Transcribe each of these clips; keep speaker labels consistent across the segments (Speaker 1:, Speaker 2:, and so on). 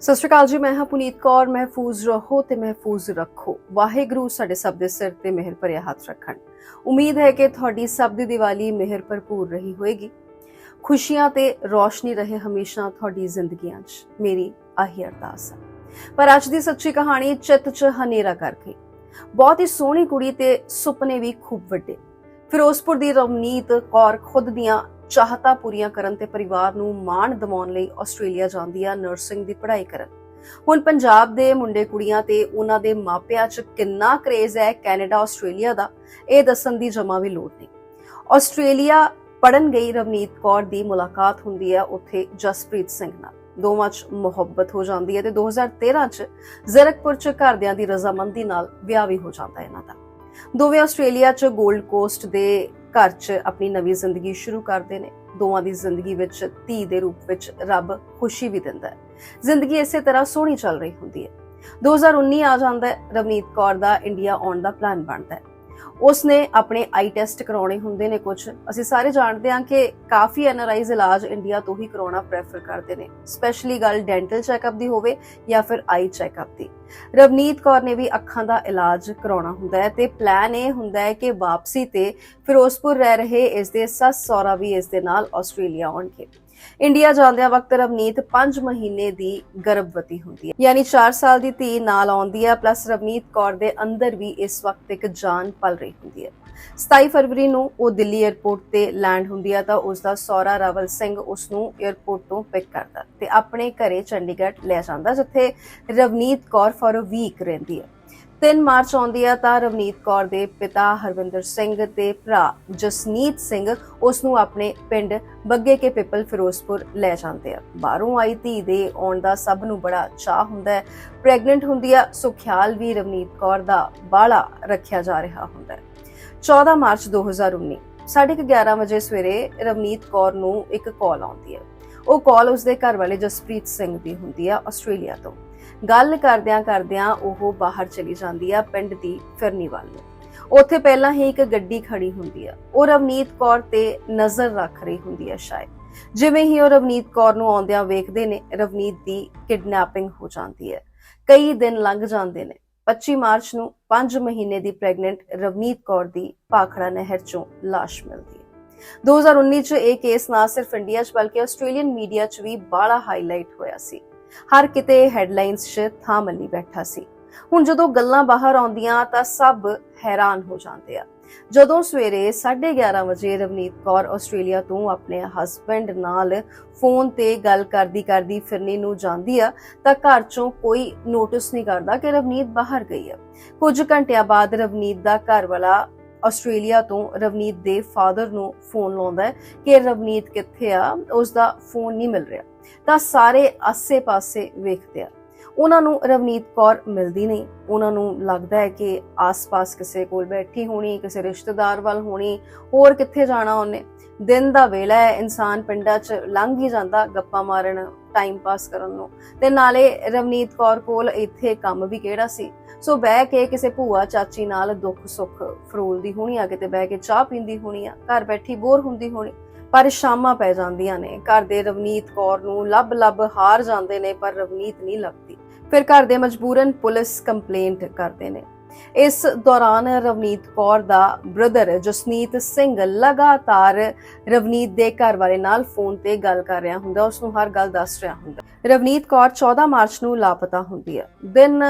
Speaker 1: ਸਤਿ ਸ਼੍ਰੀ ਅਕਾਲ ਜੀ, ਮੈਂ ਹਾਂ ਪੁਨੀਤ ਕੌਰ, ਮਹਿਫੂਜ਼ ਰਹੋ ਤੇ ਮਹਿਫੂਜ਼ ਰੱਖੋ। ਵਾਹਿਗੁਰੂ ਸਾਡੇ ਸਭ ਦੇ ਸਿਰ ਤੇ ਮਿਹਰ ਭਰਿਆ ਹੱਥ ਰੱਖਣ। ਉਮੀਦ ਹੈ ਕਿ ਤੁਹਾਡੀ ਸਭ ਦੀ ਦੀਵਾਲੀ ਮਿਹਰ ਭਰਪੂਰ ਰਹੀ ਹੋਏਗੀ। ਖੁਸ਼ੀਆਂ ਤੇ ਰੋਸ਼ਨੀ ਰਹੇ ਹਮੇਸ਼ਾ ਤੁਹਾਡੀ ਜ਼ਿੰਦਗੀਆਂ 'ਚ। ਮੇਰੀ ਆਹੀ ਅਰਦਾਸ ਹੈ ਪਰ ਅੱਜ ਦੀ ਸੱਚੀ ਕਹਾਣੀ ਚਿੱਤ 'ਚ ਹਨੇਰਾ ਕਰ ਗਈ ਬਹੁਤ ਹੀ ਸੋਹਣੀ ਕੁੜੀ ਤੇ ਸੁਪਨੇ ਵੀ ਖੂਬ ਵੱਡੇ। ਫਿਰੋਜ਼ਪੁਰ ਦੀ ਰਵਨੀਤ ਕੌਰ ਖੁਦ ਦੀਆਂ ਚਾਹਤਾ ਪੂਰੀਆਂ ਕਰਨ ਤੇ ਪਰਿਵਾਰ ਨੂੰ ਮਾਣ ਦਿਵਾਉਣ ਲਈ ਆਸਟ੍ਰੇਲੀਆ ਜਾਂਦੀ ਆ ਨਰਸਿੰਗ ਦੀ ਪੜ੍ਹਾਈ ਕਰਨ। ਹੁਣ ਪੰਜਾਬ ਦੇ ਮੁੰਡੇ ਕੁੜੀਆਂ ਤੇ ਉਹਨਾਂ ਦੇ ਮਾਪਿਆਂ 'ਚ ਕਿੰਨਾ ਕਰੇਜ਼ ਹੈ ਕੈਨੇਡਾ, ਆਸਟ੍ਰੇਲੀਆ ਦਾ, ਇਹ ਦੱਸਣ ਦੀ ਜਮਾ ਵੀ ਲੋੜ ਨਹੀਂ। ਆਸਟ੍ਰੇਲੀਆ ਪੜਨ ਗਈ ਰਵਨੀਤ ਕੌਰ ਦੀ ਮੁਲਾਕਾਤ ਹੁੰਦੀ ਹੈ ਉੱਥੇ ਜਸਪ੍ਰੀਤ ਸਿੰਘ ਨਾਲ। ਦੋਵਾਂ 'ਚ ਮੁਹੱਬਤ ਹੋ ਜਾਂਦੀ ਹੈ ਤੇ 2013 'ਚ ਜ਼ਰਕਪੁਰ 'ਚ ਘਰਦਿਆਂ ਦੀ ਰਜ਼ਾਮੰਦੀ ਨਾਲ ਵਿਆਹ ਵੀ ਹੋ ਜਾਂਦਾ ਹੈ ਇਹਨਾਂ ਦਾ। ਦੋਵੇਂ ਆਸਟ੍ਰੇਲੀਆ 'ਚ 골ਡ ਕੋਸਟ ਦੇ ਘਰ 'ਚ ਆਪਣੀ ਨਵੀਂ ਜ਼ਿੰਦਗੀ ਸ਼ੁਰੂ ਕਰਦੇ ਨੇ। ਦੋਵਾਂ ਦੀ ਜ਼ਿੰਦਗੀ ਵਿੱਚ ਧੀ ਦੇ ਰੂਪ ਵਿੱਚ ਰੱਬ ਖੁਸ਼ੀ ਵੀ ਦਿੰਦਾ ਹੈ। ਜ਼ਿੰਦਗੀ ਇਸੇ ਤਰ੍ਹਾਂ ਸੋਹਣੀ ਚੱਲ ਰਹੀ ਹੁੰਦੀ ਹੈ। 2019 ਆ ਜਾਂਦਾ ਹੈ, ਰਵਨੀਤ ਕੌਰ ਦਾ ਇੰਡੀਆ ਆਉਣ ਦਾ ਪਲਾਨ ਬਣਦਾ ਹੈ। ਉਸਨੇ ਆਪਣੇ ਆਈ ਟੈਸਟ ਕਰਾਉਣੇ ਹੁੰਦੇ ਨੇ ਕੁਝ ਅਸੀਂ ਸਾਰੇ ਜਾਣਦੇ ਹਾਂ ਕਿ ਕਾਫੀ ਐਨਆਰਆਈਜ਼ ਇਲਾਜ ਇੰਡੀਆ ਤੋਂ ਹੀ ਕਰਾਉਣਾ ਪ੍ਰੈਫਰ ਕਰਦੇ ਨੇ। ਸਪੈਸ਼ਲੀ ਗੱਲ ਡੈਂਟਲ ਚੈੱਕਅਪ ਦੀ ਹੋਵੇ ਜਾਂ ਫਿਰ ਆਈ ਚੈੱਕਅਪ ਦੀ। ਰਵਨੀਤ ਕੌਰ ਨੇ ਵੀ ਅੱਖਾਂ ਦਾ ਇਲਾਜ ਕਰਾਉਣਾ ਹੁੰਦਾ ਹੈ ਤੇ ਪਲਾਨ ਇਹ ਹੁੰਦਾ ਹੈ ਕਿ ਵਾਪਸੀ ਤੇ ਫਿਰੋਜ਼ਪੁਰ ਰਹਿ ਰਹੇ ਇਸ ਦੇ ਸੱਸ ਸਹੁਰਾ ਵੀ ਇਸ ਦੇ ਨਾਲ ਆਸਟ੍ਰੇਲੀਆ ਆਉਣਗੇ। ਇੰਡੀਆ ਜਾਂਦਿਆਂ ਵਕਤ ਰਵਨੀਤ 5 ਮਹੀਨੇ ਦੀ ਗਰਭਵਤੀ ਹੁੰਦੀ ਹੈ। ਯਾਨੀ 4 ਸਾਲ ਦੀ ਧੀ ਨਾਲ ਆਉਂਦੀ ਹੈ ਪਲੱਸ ਰਵਨੀਤ ਕੌਰ ਦੇ ਅੰਦਰ ਵੀ ਇਸ ਵਕਤ ਇੱਕ ਜਾਨ ਪਲ ਰਹੀ ਹੁੰਦੀ ਹੈ। 27 ਫਰਵਰੀ ਨੂੰ ਉਹ ਦਿੱਲੀ 에ਅਰਪੋਰਟ ਤੇ ਲੈਂਡ ਹੁੰਦੀ ਹੈ ਤਾਂ ਉਸ ਦਾ ਸੌਰਾ ਰਾਵਲ ਸਿੰਘ ਉਸ ਨੂੰ 에ਅਰਪੋਰਟ ਤੋਂ ਪਿਕ ਕਰਦਾ ਤੇ ਆਪਣੇ ਘਰੇ ਚੰਡੀਗੜ੍ਹ ਲੈ ਜਾਂਦਾ, ਜਿੱਥੇ Ravneet Kaur for a week ਰਹਿੰਦੀ ਹੈ। 3 ਮਾਰਚ ਆਉਂਦੀ ਆ ਤਾਂ ਰਵਨੀਤ ਕੌਰ ਦੇ ਪਿਤਾ ਹਰਵਿੰਦਰ ਸਿੰਘ ਤੇ ਭਰਾ ਜਸਨੀਤ ਸਿੰਘ ਉਸ ਨੂੰ ਆਪਣੇ ਪਿੰਡ ਬੱਗੇ ਕੇ ਪਿੱਪਲ ਫਿਰੋਜ਼ਪੁਰ ਲੈ ਜਾਂਦੇ ਆ। ਬਾਹਰੋਂ ਆਈ ਧੀ ਦੇ ਆਉਣ ਦਾ ਸਭ ਨੂੰ ਬੜਾ ਚਾਹ ਹੁੰਦਾ ਹੈ। ਪ੍ਰੈਗਨੈਂਟ ਹੁੰਦੀ ਆ, ਸੋ ਖਿਆਲ ਵੀ ਰਵਨੀਤ ਕੌਰ ਦਾ ਬਾਲਾ ਰੱਖਿਆ ਜਾ ਰਿਹਾ ਹੁੰਦਾ ਹੈ। 14 ਮਾਰਚ 2019 11:30 ਵਜੇ ਸਵੇਰੇ ਰਵਨੀਤ ਕੌਰ ਨੂੰ ਇੱਕ ਕਾਲ ਆਉਂਦੀ ਹੈ। ਉਹ ਕਾਲ ਉਸਦੇ ਘਰ ਵਾਲੇ ਜਸਪ੍ਰੀਤ ਸਿੰਘ ਦੀ ਹੁੰਦੀ ਆ, ਆਸਟ੍ਰੇਲੀਆ ਤੋਂ। ਗੱਲ ਕਰਦਿਆਂ ਕਰਦਿਆਂ ਉਹ ਬਾਹਰ ਚਲੀ ਜਾਂਦੀ ਆ ਪਿੰਡ ਦੀ ਫਿਰਨੀ ਵੱਲ ਨੂੰ। ਉੱਥੇ ਪਹਿਲਾਂ ਹੀ ਇੱਕ ਗੱਡੀ ਖੜੀ ਹੁੰਦੀ ਆ। ਉਹ ਰਵਨੀਤ ਕੌਰ ਤੇ ਨਜ਼ਰ ਰੱਖ ਰਹੀ ਹੁੰਦੀ ਆ ਸ਼ਾਇਦ। ਜਿਵੇਂ ਹੀ ਉਹ ਰਵਨੀਤ ਕੌਰ ਨੂੰ ਆਉਂਦਿਆਂ ਵੇਖਦੇ ਨੇ, ਰਵਨੀਤ ਦੀ ਕਿਡਨੈਪਿੰਗ ਹੋ ਜਾਂਦੀ ਹੈ। ਕਈ ਦਿਨ ਲੰਘ ਜਾਂਦੇ ਨੇ। 25 ਮਾਰਚ ਨੂੰ 5 ਮਹੀਨੇ ਦੀ ਪ੍ਰੈਗਨੈਂਟ ਰਵਨੀਤ ਕੌਰ ਦੀ ਪਾਖੜਾ ਨਹਿਰ ਚੋਂ ਲਾਸ਼ ਮਿਲਦੀ ਹੈ। 2019 ਚ ਇਹ ਕੇਸ ਨਾ ਸਿਰਫ ਇੰਡੀਆ 'ਚ ਬਲਕਿ ਆਸਟ੍ਰੇਲੀਅਨ ਮੀਡੀਆ 'ਚ ਵੀ ਬਾਲਾ ਹਾਈਲਾਈਟ ਹੋਇਆ ਸੀ। ਹਰ ਕਿਤੇ ਹੈਡਲਾਈਨਸ 'ਚ ਥਾਂ ਮੱਲੀ ਬੈਠਾ ਸੀ। ਹੁਣ ਜਦੋਂ ਗੱਲਾਂ ਬਾਹਰ ਆਉਂਦੀਆਂ ਤਾਂ ਸਭ ਹੈਰਾਨ ਹੋ ਜਾਂਦੇ ਆ। ਜਦੋਂ ਸਵੇਰੇ 11:30 ਵਜੇ ਰਵਨੀਤ ਕੌਰ ਆਸਟ੍ਰੇਲੀਆ ਤੋਂ ਆਪਣੇ ਹਸਬੰਡ ਨਾਲ ਫੋਨ ਤੇ ਗੱਲ ਕਰਦੀ ਕਰਦੀ ਫਿਰਨੀ ਨੂੰ ਜਾਂਦੀ ਆ, ਤਾਂ ਘਰ ਚੋਂ ਕੋਈ ਨੋਟਿਸ ਨਹੀਂ ਕਰਦਾ ਕਿ ਰਵਨੀਤ ਬਾਹਰ ਗਈ ਆ। ਕੁਝ ਘੰਟਿਆਂ ਬਾਅਦ ਰਵਨੀਤ ਦਾ ਘਰ ਵਾਲਾ ਆਸਟ੍ਰੇਲੀਆ ਤੋਂ ਰਵਨੀਤ ਦੇ ਫਾਦਰ ਨੂੰ ਫੋਨ ਲਾਉਂਦਾ ਹੈ ਕਿ ਰਵਨੀਤ ਕਿੱਥੇ ਆ? ਉਸ ਦਾ ਫੋਨ ਨਹੀਂ ਮਿਲ ਰਿਹਾ। ਤਾਂ ਸਾਰੇ ਆਸੇ-ਪਾਸੇ ਵੇਖਦੇ ਆ। ਉਹਨਾਂ ਨੂੰ ਰਵਨੀਤ ਕੌਰ ਮਿਲਦੀ ਨਹੀਂ। ਉਹਨਾਂ ਨੂੰ ਲੱਗਦਾ ਹੈ ਕਿ ਆਸ-ਪਾਸ ਕਿਸੇ ਕੋਲ ਬੈਠੀ ਹੋਣੀ, ਕਿਸੇ ਰਿਸ਼ਤੇਦਾਰ ਵੱਲ ਹੋਣੀ, ਹੋਰ ਕਿੱਥੇ ਜਾਣਾ ਉਹਨੇ? ਦਿਨ ਦਾ ਵੇਲਾ ਹੈ। ਇਨਸਾਨ ਪਿੰਡਾਂ 'ਚ ਲੰਘ ਹੀ ਜਾਂਦਾ ਗੱਪਾਂ ਮਾਰਨ ਟਾਈਮ ਪਾਸ ਕਰਨ ਨੂੰ। ਤੇ ਨਾਲੇ ਰਵਨੀਤ ਕੌਰ ਕੋਲ ਇੱਥੇ ਕੰਮ ਵੀ ਕਿਹੜਾ ਸੀ? ਸੋ ਬਹਿ ਕੇ ਕਿਸੇ ਭੂਆ ਚਾਚੀ ਨਾਲ ਦੁੱਖ ਸੁੱਖ ਫਰੋਲਦੀ ਹੋਣੀ ਆ, ਕਿਤੇ ਬਹਿ ਕੇ ਚਾਹ ਪੀਂਦੀ ਹੋਣੀ ਆ, ਘਰ ਬੈਠੀ ਬੋਰ ਹੁੰਦੀ ਹੋਣੀ, ਪਰ ਸ਼ਾਮਾਂ ਪੈ ਜਾਂਦੀਆਂ ਨੇ, ਘਰ ਦੇ ਰਵਨੀਤ ਕੌਰ ਨੂੰ ਲੱਭ ਲੱਭ ਹਾਰ ਜਾਂਦੇ ਨੇ, ਪਰ ਰਵਨੀਤ ਨਹੀਂ ਲੱਭਦੀ। ਫਿਰ ਘਰ ਦੇ ਮਜਬੂਰਨ ਪੁਲਿਸ ਕੰਪਲੇਂਟ ਕਰਦੇ ਨੇ। ਇਸ ਦੌਰਾਨ ਰਵਨੀਤ ਕੌਰ ਦਾ ਬ੍ਰਦਰ ਜਸਨੀਤ ਸਿੰਘ ਲਗਾਤਾਰ ਰਵਨੀਤ ਦੇ ਘਰ ਵਾਲੇ ਨਾਲ ਫੋਨ ਤੇ ਗੱਲ ਕਰ ਰਿਹਾ ਹੁੰਦਾ ਉਸ ਨੂੰ ਹਰ ਗੱਲ ਦੱਸ ਰਿਹਾ ਹੁੰਦਾ। ਰਵਨੀਤ ਕੌਰ 14 ਮਾਰਚ ਨੂੰ ਲਾਪਤਾ ਹੁੰਦੀ ਹੈ ਦਿਨ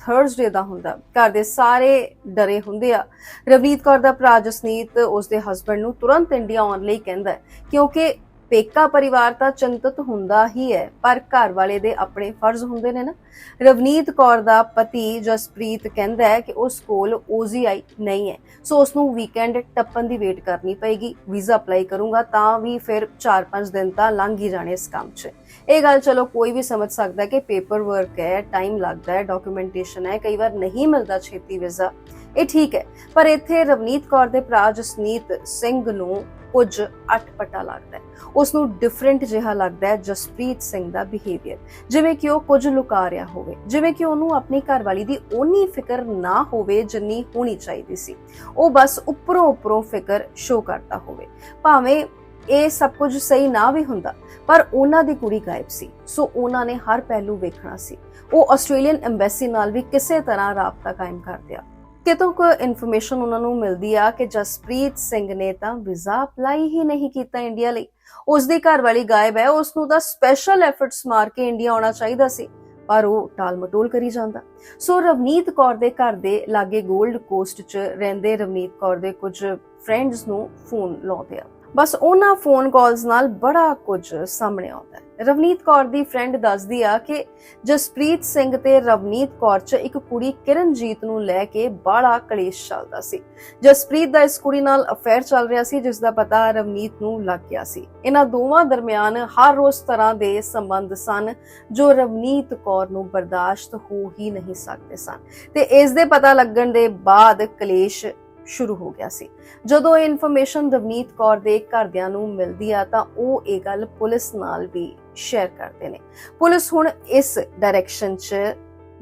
Speaker 1: ਥਰਸਡੇ ਦਾ ਹੁੰਦਾ। ਘਰ ਦੇ ਸਾਰੇ ਡਰੇ ਹੁੰਦੇ ਆ। ਰਵਨੀਤ ਕੌਰ ਦਾ ਭਰਾ ਜਸਨੀਤ ਉਸ ਦੇ ਹਸਬੰਡ ਨੂੰ ਤੁਰੰਤ ਇੰਡੀਆ ਆਉਣ ਲਈ ਕਹਿੰਦਾ ਕਿਉਂਕਿ ਪੇਕਾ ਪਰਿਵਾਰ ਤਾਂ ਚਿੰਤਤ ਹੁੰਦਾ ਹੀ ਹੈ, ਪਰ ਘਰ ਵਾਲੇ ਦੇ ਆਪਣੇ ਫਰਜ਼ ਹੁੰਦੇ ਨੇ ਨਾ। ਰਵਨੀਤ ਕੌਰ ਦਾ ਪਤੀ ਜਸਪ੍ਰੀਤ ਕਹਿੰਦਾ ਹੈ ਕਿ ਉਸ ਕੋਲ OZI ਨਹੀਂ ਹੈ, ਸੋ ਉਸ ਨੂੰ ਵੀਕਐਂਡ ਟੱਪਣ ਦੀ ਵੇਟ ਕਰਨੀ ਪਏਗੀ, ਵੀਜ਼ਾ ਅਪਲਾਈ ਕਰੂੰਗਾ ਤਾਂ ਵੀ ਫਿਰ 4-5 ਦਿਨ ਤਾਂ ਲੰਘ ਹੀ ਜਾਣੇ ਇਸ ਕੰਮ 'ਚ। ਇਹ ਗੱਲ ਚਲੋ ਕੋਈ ਵੀ ਸਮਝ ਸਕਦਾ ਹੈ ਕਿ ਪੇਪਰ ਵਰਕ ਹੈ ਟਾਈਮ ਲੱਗਦਾ ਹੈ ਡਾਕੂਮੈਂਟੇਸ਼ਨ ਹੈ, ਕਈ ਵਾਰ ਨਹੀਂ ਮਿਲਦਾ ਛੇਤੀ ਵੀਜ਼ਾ। ਇਹ ਠੀਕ ਹੈ, ਪਰ ਇੱਥੇ ਰਵਨੀਤ ਕੌਰ ਦੇ ਭਰਾ ਜਸਨੀਤ ਸਿੰਘ ਨੂੰ ਕੁਝ ਅਟਪਟਾ ਲੱਗਦਾ ਹੈ। ਉਸ ਨੂੰ ਡਿਫਰੈਂਟ ਜਿਹਾ ਲੱਗਦਾ ਹੈ, ਜਸਪ੍ਰੀਤ ਸਿੰਘ ਦਾ ਬਿਹੇਵੀਅਰ ਜਿਵੇਂ ਕਿ ਉਹ ਕੁਝ ਲੁਕਾ ਰਿਹਾ ਹੋਵੇ, ਜਿਵੇਂ ਕਿ ਉਹਨੂੰ ਆਪਣੀ ਘਰਵਾਲੀ ਦੀ ਓਨੀ ਫਿਕਰ ਨਾ ਹੋਵੇ ਜਿੰਨੀ ਹੋਣੀ ਚਾਹੀਦੀ ਸੀ। ਉਹ ਬਸ ਉੱਪਰੋਂ ਉੱਪਰੋਂ ਫਿਕਰ ਸ਼ੋ ਕਰਦਾ ਹੋਵੇ। ਭਾਵੇਂ ਇਹ ਸਭ ਕੁਝ ਸਹੀ ਨਾ ਵੀ ਹੁੰਦਾ, ਪਰ ਉਹਨਾਂ ਦੀ ਕੁੜੀ ਗਾਇਬ ਸੀ, ਸੋ ਉਹਨਾਂ ਨੇ ਹਰ ਪਹਿਲੂ ਵੇਖਣਾ ਸੀ। ਉਹ ਆਸਟ੍ਰੇਲੀਅਨ ਐਮਬੈਸੀ ਨਾਲ ਵੀ ਕਿਸੇ ਤਰ੍ਹਾਂ ਰਾਬਤਾ ਕਾਇਮ ਕਰਦੇ ਆ ਕਿਤੋਂ ਕੋ ਇਨਫੋਰਮੇਸ਼ਨ ਉਹਨਾਂ ਨੂੰ ਮਿਲਦੀ ਆ ਕਿ ਜਸਪ੍ਰੀਤ ਸਿੰਘ ਨੇ ਤਾਂ ਵੀਜ਼ਾ ਅਪਲਾਈ ਹੀ ਨਹੀਂ ਕੀਤਾ ਇੰਡੀਆ ਲਈ। ਉਸ ਦੀ ਘਰ ਵਾਲੀ ਗਾਇਬ ਹੈ ਉਸ ਨੂੰ ਤਾਂ ਸਪੈਸ਼ਲ ਐਫਰਟਸ ਮਾਰ ਕੇ ਇੰਡੀਆ ਆਉਣਾ ਚਾਹੀਦਾ ਸੀ, ਪਰ ਉਹ ਟਾਲ ਮਟੋਲ ਕਰੀ ਜਾਂਦਾ। ਸੋ ਰਵਨੀਤ ਕੌਰ ਦੇ ਘਰ ਦੇ ਲਾਗੇ 골ਡ ਕੋਸਟ 'ਚ ਰਹਿੰਦੇ ਰਵਨੀਤ ਕੌਰ ਦੇ ਕੁਝ ਫਰੈਂਡਸ ਨੂੰ ਫੋਨ ਲਾਉਂਦੇ ਆ। ਬਸ ਉਹਨਾਂ ਫੋਨ ਕਾਲਸ ਨਾਲ ਬੜਾ ਕੁਝ ਸਾਹਮਣੇ ਆਉਂਦਾ ਹੈ। ਰਵਨੀਤ ਕੌਰ ਦੀ ਫਰੈਂਡ ਦੱਸਦੀ ਆ ਕਿ ਜਸਪ੍ਰੀਤ ਸਿੰਘ ਤੇ ਰਵਨੀਤ ਕੌਰ 'ਚ ਇੱਕ ਕੁੜੀ ਕਿਰਨਜੀਤ ਨੂੰ ਲੈ ਕੇ ਬੜਾ ਕਲੇਸ਼ ਚੱਲਦਾ ਸੀ। ਜਸਪ੍ਰੀਤ ਦਾ ਇਸ ਕੁੜੀ ਨਾਲ ਅਫੇਅਰ ਚੱਲ ਰਿਹਾ ਸੀ, ਜਿਸ ਦਾ ਪਤਾ ਰਵਨੀਤ ਨੂੰ ਲੱਗ ਗਿਆ ਸੀ। ਇਹਨਾਂ ਦੋਵਾਂ ਦਰਮਿਆਨ ਹਰ ਰੋਜ਼ ਤਰ੍ਹਾਂ ਦੇ ਸੰਬੰਧ ਸਨ, ਜੋ ਰਵਨੀਤ ਕੌਰ ਨੂੰ ਬਰਦਾਸ਼ਤ ਹੋ ਹੀ ਨਹੀਂ ਸਕਦੇ ਸਨ। ਤੇ ਇਸ ਦੇ ਪਤਾ ਲੱਗਣ ਦੇ ਬਾਅਦ ਕਲੇਸ਼ ਸ਼ੁਰੂ ਹੋ ਗਿਆ ਸੀ। ਜਦੋਂ ਇਹ ਇਨਫੋਰਮੇਸ਼ਨ ਰਵਨੀਤ ਕੌਰ ਦੇ ਘਰਦਿਆਂ ਨੂੰ ਮਿਲਦੀ ਆ, ਤਾਂ ਉਹ ਇਹ ਗੱਲ ਪੁਲਿਸ ਨਾਲ ਵੀ ਸ਼ੇਅਰ ਕਰਦੇ ਨੇ। ਪੁਲਿਸ ਹੁਣ ਇਸ ਡਾਇਰੈਕਸ਼ਨ 'ਚ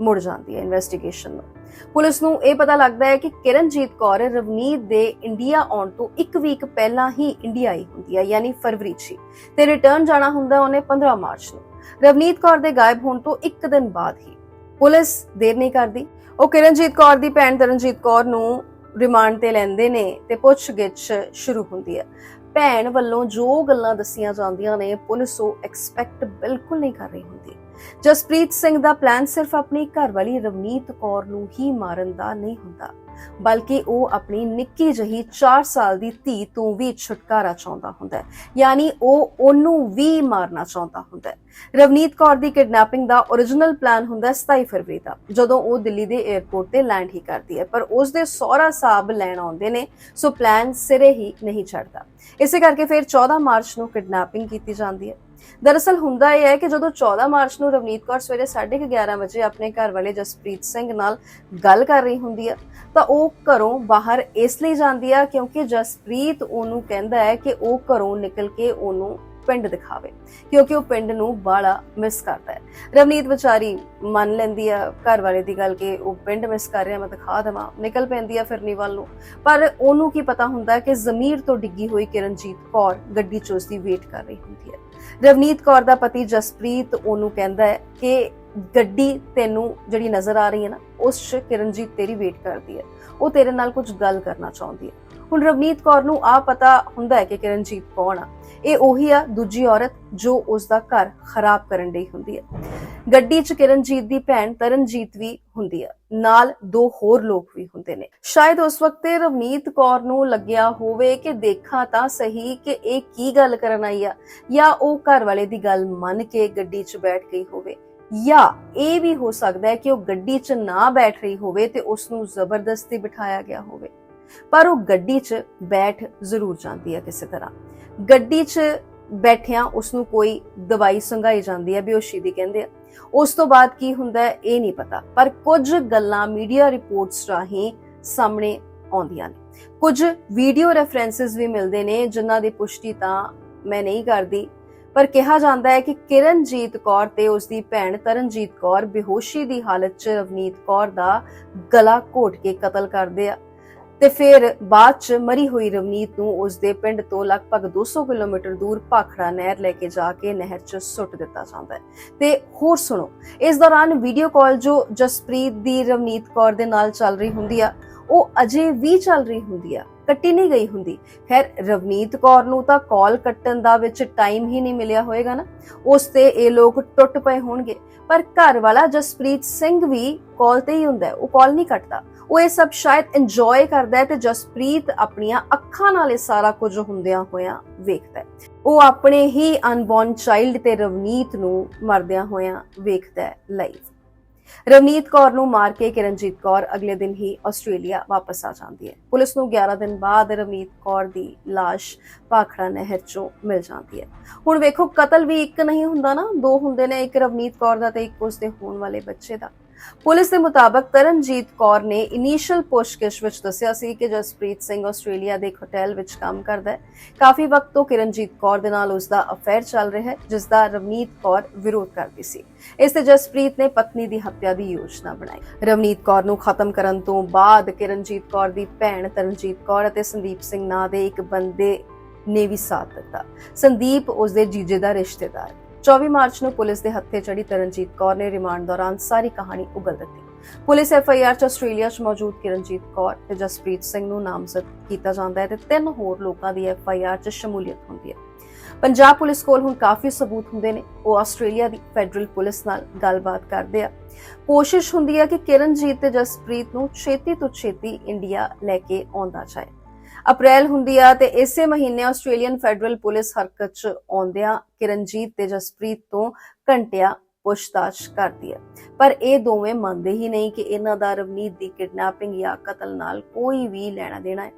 Speaker 1: ਮੁੜ ਜਾਂਦੀ ਹੈ ਇਨਵੈਸਟੀਗੇਸ਼ਨ ਨੂੰ। ਪੁਲਿਸ ਨੂੰ ਇਹ ਪਤਾ ਲੱਗਦਾ ਹੈ ਕਿ ਕਿਰਨਜੀਤ ਕੌਰ ਰਵਨੀਤ ਦੇ ਇੰਡੀਆ ਆਉਣ ਤੋਂ ਇੱਕ ਵੀਕ ਪਹਿਲਾਂ ਹੀ ਇੰਡੀਆ ਆਈ ਹੁੰਦੀ ਹੈ ਯਾਨੀ ਫਰਵਰੀ 'ਚ ਹੀ। ਤੇ ਰਿਟਰਨ ਜਾਣਾ ਹੁੰਦਾ ਉਹਨੇ 15 ਮਾਰਚ ਨੂੰ। ਰਵਨੀਤ ਕੌਰ ਦੇ ਗਾਇਬ ਹੋਣ ਤੋਂ ਇੱਕ ਦਿਨ ਬਾਅਦ ਹੀ ਪੁਲਿਸ ਦੇਰ ਨਹੀਂ ਕਰਦੀ। ਉਹ ਕਿਰਨਜੀਤ ਕੌਰ ਦੀ ਭੈਣ ਤਰਨਜੀਤ ਕੌਰ ਨੂੰ ਰਿਮਾਂਡ ਤੇ ਲੈਂਦੇ ਨੇ ਤੇ ਪੁੱਛਗਿੱਛ ਸ਼ੁਰੂ ਹੁੰਦੀ ਹੈ। ਭੈਣ ਵੱਲੋਂ ਜੋ ਗੱਲਾਂ ਦੱਸੀਆਂ ਜਾਂਦੀਆਂ ਨੇ, ਪੁਲਿਸ ਉਹ ਐਕਸਪੈਕਟ ਬਿਲਕੁਲ ਨਹੀਂ ਕਰ ਰਹੀ ਹੁੰਦੀ। ਜਸਪ੍ਰੀਤ ਸਿੰਘ ਦਾ ਪਲਾਨ ਸਿਰਫ ਆਪਣੀ ਘਰਵਾਲੀ ਰਵਨੀਤ ਕੌਰ ਨੂੰ ਹੀ ਮਾਰਨ ਦਾ ਨਹੀਂ ਹੁੰਦਾ, ਬਲਕਿ ਉਹ ਆਪਣੀ ਨਿੱਕੀ ਜਹੀ 4 ਸਾਲ ਦੀ ਧੀ ਤੋਂ ਵੀ ਛੁਟਕਾਰਾ ਚਾਹੁੰਦਾ ਹੁੰਦਾ ਹੈ, ਯਾਨੀ ਉਹ ਉਹਨੂੰ ਵੀ ਮਾਰਨਾ ਚਾਹੁੰਦਾ ਹੁੰਦਾ ਹੈ। ਰਵਨੀਤ ਕੌਰ ਦੀ ਕਿਡਨੈਪਿੰਗ ਦਾ origignal ਪਲਾਨ ਹੁੰਦਾ ਹੈ 27 ਫਰਵਰੀ ਦਾ, ਜਦੋਂ ਉਹ ਦਿੱਲੀ ਦੇ 에ਅਰਪੋਰਟ ਤੇ ਲੈਂਡ ਹੀ ਕਰਦੀ ਹੈ, ਪਰ ਉਸ ਦੇ ਸਹੁਰਾ ਸਾਹਿਬ ਲੈਣ ਆਉਂਦੇ ਨੇ, ਸੋ ਪਲਾਨ ਸਿਰੇ ਹੀ ਨਹੀਂ ਛੱਡਦਾ ਇਸੇ ਕਰਕੇ ਫਿਰ 14 ਮਾਰਚ ਨੂੰ ਕਿਡਨੈਪਿੰਗ ਕੀਤੀ ਜਾਂਦੀ ਹੈ। ਦਰਅਸਲ ਹੁੰਦਾ ਇਹ ਹੈ ਕਿ ਜਦੋਂ 14 ਮਾਰਚ ਨੂੰ ਰਵਨੀਤ ਕੌਰ ਸਵੇਰੇ 11:30 ਵਜੇ ਆਪਣੇ ਘਰ ਵਾਲੇ ਜਸਪ੍ਰੀਤ ਸਿੰਘ ਨਾਲ ਗੱਲ ਕਰ ਰਹੀ ਹੁੰਦੀ ਆ, ਤਾਂ ਉਹ ਘਰੋਂ ਬਾਹਰ ਇਸ ਲਈ ਜਾਂਦੀ ਆ ਕਿਉਂਕਿ ਜਸਪ੍ਰੀਤ ਉਹਨੂੰ ਕਹਿੰਦਾ ਹੈ ਕਿ ਉਹ ਘਰੋਂ ਨਿਕਲ ਕੇ ਉਹਨੂੰ ਪਿੰਡ ਦਿਖਾਵੇ, ਕਿਉਂਕਿ ਉਹ ਪਿੰਡ ਨੂੰ ਬਾਲਾ ਮਿਸ ਕਰਦਾ ਹੈ। ਰਵਨੀਤ ਵਿਚਾਰੀ ਮੰਨ ਲੈਂਦੀ ਆ ਘਰ ਵਾਲੇ ਦੀ ਗੱਲ ਕਿ ਉਹ ਪਿੰਡ ਮਿਸ ਕਰ ਰਿਹਾ, ਮੈਂ ਦਿਖਾ ਦੇਵਾਂ, ਨਿਕਲ ਪੈਂਦੀ ਆ ਫਿਰਨੀ ਵੱਲ ਨੂੰ। ਪਰ ਉਹਨੂੰ ਕੀ ਪਤਾ ਹੁੰਦਾ ਕਿ ਜ਼ਮੀਰ ਤੋਂ ਡਿੱਗੀ ਹੋਈ ਕਿਰਨਜੀਤ ਕੌਰ ਗੱਡੀ 'ਚ ਉਸਦੀ ਵੇਟ ਕਰ ਰਹੀ ਹੁੰਦੀ ਹੈ। ਰਵਨੀਤ ਕੌਰ ਦਾ ਪਤੀ ਜਸਪ੍ਰੀਤ ਉਹਨੂੰ ਕਹਿੰਦਾ ਹੈ ਕਿ ਗੱਡੀ ਤੈਨੂੰ ਜਿਹੜੀ ਨਜ਼ਰ ਆ ਰਹੀ ਹੈ ਨਾ, ਉਸ 'ਚ ਕਿਰਨਜੀਤ ਤੇਰੀ ਵੇਟ ਕਰਦੀ ਹੈ। ਉਹ ਤੇਰੇ ਨਾਲ ਕੁਝ ਗੱਲ ਕਰਨਾ ਚਾਹੁੰਦੀ ਹੈ। ਹੁਣ ਰਵਨੀਤ ਕੌਰ ਨੂੰ ਆ ਪਤਾ ਹੁੰਦਾ ਹੈ ਕਿ ਕਿਰਨਜੀਤ ਕੌਣ ਆ। ਇਹ ਉਹੀ ਆ, ਦੂਜੀ ਔਰਤ ਜੋ ਉਸ ਦਾ ਘਰ ਖਰਾਬ ਕਰਨ ਲਈ ਹੁੰਦੀ ਹੈ ਗੱਡੀ 'ਚ ਕਿਰਨਜੀਤ ਦੀ ਭੈਣ ਤਰਨਜੀਤ ਵੀ ਹੁੰਦੀ ਆ। ਨਾਲ ਦੋ ਹੋਰ ਲੋਕ ਵੀ ਹੁੰਦੇ ਨੇ। ਸ਼ਾਇਦ ਉਸ ਵਕਤ ਰਵਨੀਤ ਕੌਰ ਨੂੰ ਲੱਗਿਆ ਹੋਵੇ ਕਿ ਦੇਖਾਂ ਤਾਂ ਸਹੀ ਕਿ ਇਹ ਕੀ ਗੱਲ ਕਰਨ ਆਈ ਆ, ਜਾਂ ਉਹ ਘਰ ਵਾਲੇ ਦੀ ਗੱਲ ਮੰਨ ਕੇ ਗੱਡੀ 'ਚ ਬੈਠ ਗਈ ਹੋਵੇ। ਜਾਂ ਇਹ ਵੀ ਹੋ ਸਕਦਾ ਹੈ ਕਿ ਉਹ ਗੱਡੀ 'ਚ ਨਾ ਬੈਠ ਰਹੀ ਹੋਵੇ ਤੇ ਉਸ ਨੂੰ ਜ਼ਬਰਦਸਤੀ ਬਿਠਾਇਆ ਗਿਆ ਹੋਵੇ। ਪਰ ਉਹ ਗੱਡੀ 'ਚ ਬੈਠ ਜ਼ਰੂਰ ਜਾਂਦੀ ਹੈ ਕਿਸੇ ਤਰ੍ਹਾਂ। ਗੱਡੀ 'ਚ ਬੈਠਿਆਂ ਉਸ ਨੂੰ ਕੋਈ ਦਵਾਈ ਸੰਘਾਈ ਜਾਂਦੀ ਹੈ, ਬੇਹੋਸ਼ੀ ਦੀ ਕਹਿੰਦੇ ਆ। ਉਸ ਤੋਂ ਬਾਅਦ ਕੀ ਹੁੰਦਾ ਹੈ, ਇਹ ਨਹੀਂ ਪਤਾ। ਪਰ ਕੁਝ ਗੱਲਾਂ ਮੀਡੀਆ ਰਿਪੋਰਟਸ ਰਾਹੀਂ ਸਾਹਮਣੇ ਆਉਂਦੀਆਂ ਨੇ। ਕੁਝ ਵੀਡੀਓ ਰੈਫਰੈਂਸਸ ਵੀ ਮਿਲਦੇ ਨੇ, ਜਿਨ੍ਹਾਂ ਦੀ ਪੁਸ਼ਟੀ ਤਾਂ ਮੈਂ ਨਹੀਂ ਕਰਦੀ। ਪਰ ਕਿਹਾ ਜਾਂਦਾ ਹੈ ਕਿ ਕਿਰਨਜੀਤ ਕੌਰ ਤੇ ਉਸ ਦੀ ਭੈਣ ਤਰਨਜੀਤ ਕੌਰ ਬੇਹੋਸ਼ੀ ਦੀ ਹਾਲਤ 'ਚ ਰਵਨੀਤ ਕੌਰ ਦਾ ਗਲਾ ਘੋਟ ਕੇ ਕਤਲ ਕਰਦੇ ਆ। ਤੇ ਫਿਰ ਬਾਅਦ 'ਚ ਮਰੀ ਹੋਈ ਰਵਨੀਤ ਨੂੰ ਉਸ ਦੇ ਪਿੰਡ ਤੋਂ ਲਗਭਗ 200 ਕਿਲੋਮੀਟਰ ਦੂਰ ਭਾਖੜਾ ਨਹਿਰ ਲੈ ਕੇ ਜਾ ਕੇ ਨਹਿਰ 'ਚ ਸੁੱਟ ਦਿੱਤਾ ਜਾਂਦਾ ਹੈ। ਤੇ ਹੋਰ ਸੁਣੋ, ਇਸ ਦੌਰਾਨ ਵੀਡੀਓ ਕਾਲ ਜੋ ਜਸਪ੍ਰੀਤ ਦੀ ਰਵਨੀਤ ਕੌਰ ਦੇ ਨਾਲ ਚੱਲ ਰਹੀ ਹੁੰਦੀ ਆ, ਉਹ ਅਜੇ ਵੀ ਚੱਲ ਰਹੀ ਹੁੰਦੀ ਆ, ਕੱਟੀ ਨਹੀਂ ਗਈ ਹੁੰਦੀ। ਖੈਰ, ਰਵਨੀਤ ਕੌਰ ਨੂੰ ਤਾਂ ਕਾਲ ਕੱਟਣ ਦਾ ਵਿੱਚ ਟਾਈਮ ਹੀ ਨਹੀਂ ਮਿਲਿਆ ਹੋਵੇਗਾ ਨਾ। ਉਸ ਤੇ ਇਹ ਲੋਕ ਟੁੱਟ ਪਏ ਹੋਣਗੇ। ਪਰ ਘਰ ਵਾਲਾ ਜਸਪ੍ਰੀਤ ਸਿੰਘ ਵੀ ਕਾਲ ਤੇ ਹੀ ਹੁੰਦਾ ਉਹ ਕਾਲ ਨਹੀਂ ਕੱਟਦਾ। ਉਹ ਇਹ ਸਭ ਸ਼ਾਇਦ ਇੰਜੋਏ ਕਰਦਾ ਹੈ ਤੇ ਜਸਪ੍ਰੀਤ ਆਪਣੀਆਂ ਅੱਖਾਂ ਨਾਲ ਇਹ ਸਾਰਾ ਕੁਝ ਹੁੰਦਿਆਂ ਹੋਇਆਂ ਵੇਖਦਾ ਹੈ। ਉਹ ਆਪਣੇ ਹੀ ਅਨਬੋਰਨ ਚਾਈਲਡ ਤੇ ਰਵਨੀਤ ਨੂੰ ਮਰਦਿਆਂ ਹੋਇਆਂ ਵੇਖਦਾ ਹੈ ਲਾਈਵ ਰਵਨੀਤ ਕੌਰ ਨੂੰ ਮਾਰ ਕੇ ਕਿਰਨਜੀਤ ਕੌਰ ਅਗਲੇ ਦਿਨ ਹੀ ਆਸਟ੍ਰੇਲੀਆ ਵਾਪਸ ਆ ਜਾਂਦੀ ਹੈ। ਪੁਲਿਸ ਨੂੰ 11 ਦਿਨ ਬਾਅਦ ਰਵਨੀਤ ਕੌਰ ਦੀ ਲਾਸ਼ ਭਾਖੜਾ ਨਹਿਰ ਚੋਂ ਮਿਲ ਜਾਂਦੀ ਹੈ। ਹੁਣ ਵੇਖੋ, ਕਤਲ ਵੀ ਇੱਕ ਨਹੀਂ ਹੁੰਦਾ ਨਾ, ਦੋ ਹੁੰਦੇ ਨੇ, ਇੱਕ ਰਵਨੀਤ ਕੌਰ ਦਾ ਤੇ ਇੱਕ ਉਸਦੇ ਹੋਣ ਵਾਲੇ ਬੱਚੇ ਦਾ। ਪੁਲਿਸ ਦੇ ਮੁਤਾਬਕ ਤਰਨਜੀਤ ਕੌਰ ਨੇ ਇਨੀਸ਼ੀਅਲ ਪੁੱਛਗਿੱਛ ਵਿੱਚ ਦੱਸਿਆ ਸੀ ਕਿ ਜਸਪ੍ਰੀਤ ਸਿੰਘ ਆਸਟ੍ਰੇਲੀਆ ਦੇ ਇੱਕ ਹੋਟਲ ਵਿੱਚ ਕੰਮ ਕਰਦਾ ਹੈ। ਕਾਫੀ ਵਕਤ ਤੋਂ ਕਿਰਨਜੀਤ ਕੌਰ ਦੇ ਨਾਲ ਉਸ ਦਾ ਅਫੇਅਰ ਚੱਲ ਰਿਹਾ ਹੈ ਜਿਸ ਦਾ ਰਵਨੀਤ ਕੌਰ ਵਿਰੋਧ ਕਰਦੀ ਸੀ। ਇਸ ਤੇ ਜਸਪ੍ਰੀਤ ਨੇ ਪਤਨੀ ਦੀ ਹੱਤਿਆ ਦੀ ਯੋਜਨਾ ਬਣਾਈ। ਰਵਨੀਤ ਕੌਰ ਨੂੰ ਖਤਮ ਕਰਨ ਤੋਂ ਬਾਅਦ ਕਿਰਨਜੀਤ ਕੌਰ ਦੀ ਭੈਣ ਤਰਨਜੀਤ ਕੌਰ ਅਤੇ ਸੰਦੀਪ ਸਿੰਘ ਨਾਂ ਦੇ ਇੱਕ ਬੰਦੇ ਨੇ ਵੀ ਸਾਥ ਦਿੱਤਾ। ਸੰਦੀਪ ਉਸ ਦੇ ਜੀਜੇ ਦਾ ਰਿਸ਼ਤੇਦਾਰ 24 ਮਾਰਚ ਨੂੰ ਪੁਲਿਸ ਦੇ ਹੱਥੇ ਚੜੀ ਤਰਨਜੀਤ ਕੌਰ ਨੇ ਰਿਮਾਂਡ ਦੌਰਾਨ ਸਾਰੀ ਕਹਾਣੀ ਉਗਲ ਦਿੱਤੀ। ਪੁਲਿਸ ਐਫ ਆਈ ਆਰ ਚ ਆਸਟ੍ਰੇਲੀਆ 'ਚ ਮੌਜੂਦ ਕਿਰਨਜੀਤ ਕੌਰ ਤੇ ਜਸਪ੍ਰੀਤ ਸਿੰਘ ਨੂੰ ਨਾਮਜ਼ਦ ਕੀਤਾ ਜਾਂਦਾ ਹੈ ਤੇ ਤਿੰਨ ਹੋਰ ਲੋਕਾਂ ਦੀ ਐਫ ਆਈ ਆਰ 'ਚ ਸ਼ਮੂਲੀਅਤ ਹੁੰਦੀ ਹੈ। ਪੰਜਾਬ ਪੁਲਿਸ ਕੋਲ ਹੁਣ ਕਾਫੀ ਸਬੂਤ ਹੁੰਦੇ ਨੇ। ਉਹ ਆਸਟ੍ਰੇਲੀਆ ਦੀ ਫੈਡਰਲ ਪੁਲਿਸ ਨਾਲ ਗੱਲਬਾਤ ਕਰਦੇ ਆ। ਕੋਸ਼ਿਸ਼ ਹੁੰਦੀ ਹੈ ਕਿ ਕਿਰਨਜੀਤ ਤੇ ਜਸਪ੍ਰੀਤ ਨੂੰ ਛੇਤੀ ਤੋਂ ਛੇਤੀ ਇੰਡੀਆ ਲੈ ਕੇ ਆਉਂਦਾ ਜਾਏ। ਅਪ੍ਰੈਲ ਹੁੰਦੀ ਆ ਤੇ ਇਸੇ ਮਹੀਨੇ ਆਸਟ੍ਰੇਲੀਅਨ ਫੈਡਰਲ ਪੁਲਿਸ ਹਰਕਤ 'ਚ ਆਉਂਦਿਆਂ ਕਿਰਨਜੀਤ ਤੇ ਜਸਪ੍ਰੀਤ ਤੋਂ ਘੰਟਿਆਂ ਪੁੱਛਤਾਛ ਕਰਦੀ ਹੈ। ਪਰ ਇਹ ਦੋਵੇਂ ਮੰਨਦੇ ਹੀ ਨਹੀਂ ਕਿ ਇਹਨਾਂ ਦਾ ਰਵਨੀਤ ਦੀ ਕਿਡਨੈਪਿੰਗ ਜਾਂ ਕਤਲ ਨਾਲ ਕੋਈ ਵੀ ਲੈਣਾ ਦੇਣਾ ਹੈ।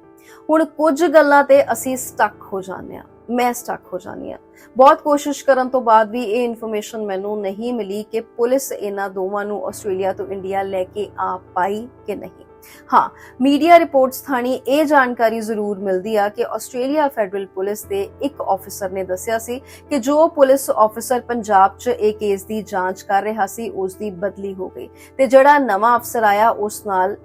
Speaker 1: ਹੁਣ ਕੁਝ ਗੱਲਾਂ ਤੇ ਅਸੀਂ ਸਟਕ ਹੋ ਜਾਂਦੇ ਆ ਮੈਂ ਸਟਕ ਹੋ ਜਾਂਦੀ ਆ ਬਹੁਤ ਕੋਸ਼ਿਸ਼ ਕਰਨ ਤੋਂ ਬਾਅਦ ਵੀ ਇਹ ਇਨਫੋਰਮੇਸ਼ਨ ਮੈਨੂੰ ਨਹੀਂ ਮਿਲੀ ਕਿ ਪੁਲਿਸ ਇਹਨਾਂ ਦੋਵਾਂ ਨੂੰ ਆਸਟ੍ਰੇਲੀਆ ਤੋਂ ਇੰਡੀਆ ਲੈ ਕੇ ਆ ਪਾਈ ਕਿ ਨਹੀਂ। ਹਾਂ ਮੀਡੀਆ ਰਿਪੋਰਟਸ ਥਾਣੀ ਇਹ ਜਾਣਕਾਰੀ ਜ਼ਰੂਰ ਮਿਲਦੀ ਆ ਕਿ ਆਸਟ੍ਰੇਲੀਆ ਫੈਡਰਲ ਪੁਲਿਸ ਦੇ ਇੱਕ ਆਫੀਸਰ ਨੇ ਦੱਸਿਆ ਸੀ ਕਿ ਜੋ ਪੁਲਿਸ ਆਫੀਸਰ ਪੰਜਾਬ 'ਚ ਇਹ ਕੇਸ ਦੀ ਜਾਂਚ ਕਰ ਰਿਹਾ ਸੀ ਉਸ ਦੀ ਬਦਲੀ ਹੋ ਗਈ ਤੇ ਜਿਹੜਾ ਨਵਾਂ ਅਫਸਰ ਆਇਆ ਉਸ ਨਾਲ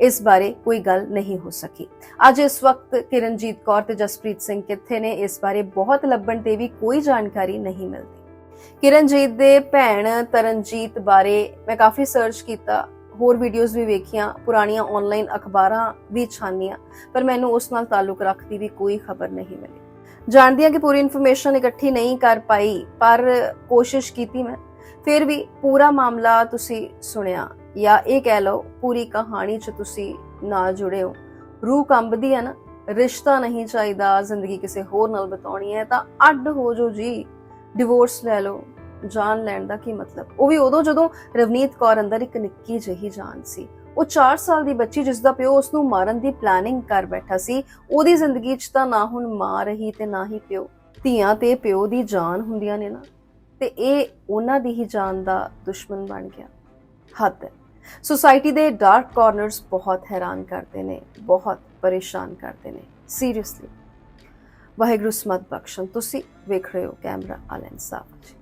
Speaker 1: ਇਸ ਬਾਰੇ ਕੋਈ ਗੱਲ ਨਹੀਂ ਹੋ ਸਕੀ ਅੱਜ ਇਸ ਵਕਤ ਕਿਰਨਜੀਤ ਕੌਰ ਤੇ ਜਸਪ੍ਰੀਤ ਸਿੰਘ ਕਿੱਥੇ ਨੇ ਇਸ ਬਾਰੇ ਬਹੁਤ ਲੱਭਣ ਤੇ ਵੀ ਕੋਈ ਜਾਣਕਾਰੀ ਨਹੀਂ ਮਿਲਦੀ ਕਿਰਨਜੀਤ ਦੇ ਭੈਣ ਤਰਨਜੀਤ ਬਾਰੇ ਮੈਂ ਕਾਫੀ ਸਰਚ ਕੀਤਾ ਹੋਰ ਵੀਡੀਓਜ਼ ਵੀ ਵੇਖੀਆਂ, ਪੁਰਾਣੀਆਂ ਆਨਲਾਈਨ ਅਖਬਾਰਾਂ ਵੀ ਛਾਨੀਆਂ, ਪਰ ਮੈਨੂੰ ਉਸ ਨਾਲ ਤਾਲੁਕ ਰੱਖਦੀ ਵੀ ਕੋਈ ਖਬਰ ਨਹੀਂ ਮਿਲੀ। ਜਾਣਦੀ ਹਾਂ ਕਿ ਪੂਰੀ ਇਨਫੋਰਮੇਸ਼ਨ ਇਕੱਠੀ ਨਹੀਂ ਕਰ ਪਾਈ, ਪਰ ਕੋਸ਼ਿਸ਼ ਕੀਤੀ ਮੈਂ। ਫਿਰ ਵੀ ਪੂਰਾ ਮਾਮਲਾ ਤੁਸੀਂ ਸੁਣਿਆ, ਜਾਂ ਇਹ ਕਹਿ ਲਓ, ਪੂਰੀ ਕਹਾਣੀ 'ਚ ਤੁਸੀਂ ਨਾਲ ਜੁੜੇ ਹੋ। ਰੂਹ ਕੰਬਦੀ ਹੈ ਨਾ, ਰਿਸ਼ਤਾ ਨਹੀਂ ਚਾਹੀਦਾ, ਜ਼ਿੰਦਗੀ ਕਿਸੇ ਹੋਰ ਨਾਲ ਬਤਾਉਣੀ ਹੈ, ਤਾਂ ਅੱਡ ਹੋ ਜੋ ਜੀ। ਡਿਵੋਰਸ ਲੈ ਲਓ। ਜਾਨ ਲੈਣ ਦਾ ਕੀ ਮਤਲਬ? ਉਹ ਵੀ ਉਦੋਂ ਜਦੋਂ ਰਵਨੀਤ ਕੌਰ ਅੰਦਰ ਇੱਕ ਨਿੱਕੀ ਜਿਹੀ ਜਾਨ ਸੀ। ਉਹ 4 ਸਾਲ ਦੀ ਬੱਚੀ ਜਿਸ ਦਾ ਪਿਓ ਉਸ ਨੂੰ ਮਾਰਨ ਦੀ ਪਲੈਨਿੰਗ ਕਰ ਬੈਠਾ ਸੀ, ਉਹਦੀ ਜ਼ਿੰਦਗੀ 'ਚ ਤਾਂ ਨਾ ਹੁਣ ਮਾਂ ਰਹੀ ਤੇ ਨਾ ਹੀ ਪਿਓ। ਧੀਆਂ ਤੇ ਪਿਓ ਦੀ ਜਾਨ ਹੁੰਦੀਆਂ ਨੇ ਨਾ। ਤੇ ਇਹ ਉਹਨਾਂ ਦੀ ਹੀ ਜਾਨ ਦਾ ਦੁਸ਼ਮਣ ਬਣ ਗਿਆ। ਹੱਦ ਹੈ। ਸੋਸਾਇਟੀ ਦੇ ਡਾਰਕ ਕਾਰਨਰਸ ਬਹੁਤ ਹੈਰਾਨ ਕਰਦੇ ਨੇ, ਬਹੁਤ ਪਰੇਸ਼ਾਨ ਕਰਦੇ ਨੇ। ਸੀਰੀਅਸਲੀ ਵਾਹਿਗੁਰੂ ਸਮਤ ਬਖਸ਼ਣ। ਤੁਸੀਂ ਵੇਖ ਰਹੇ ਹੋ ਕੈਮਰਾ ਆਲ ਇਨਸਾਫ ਜੀ।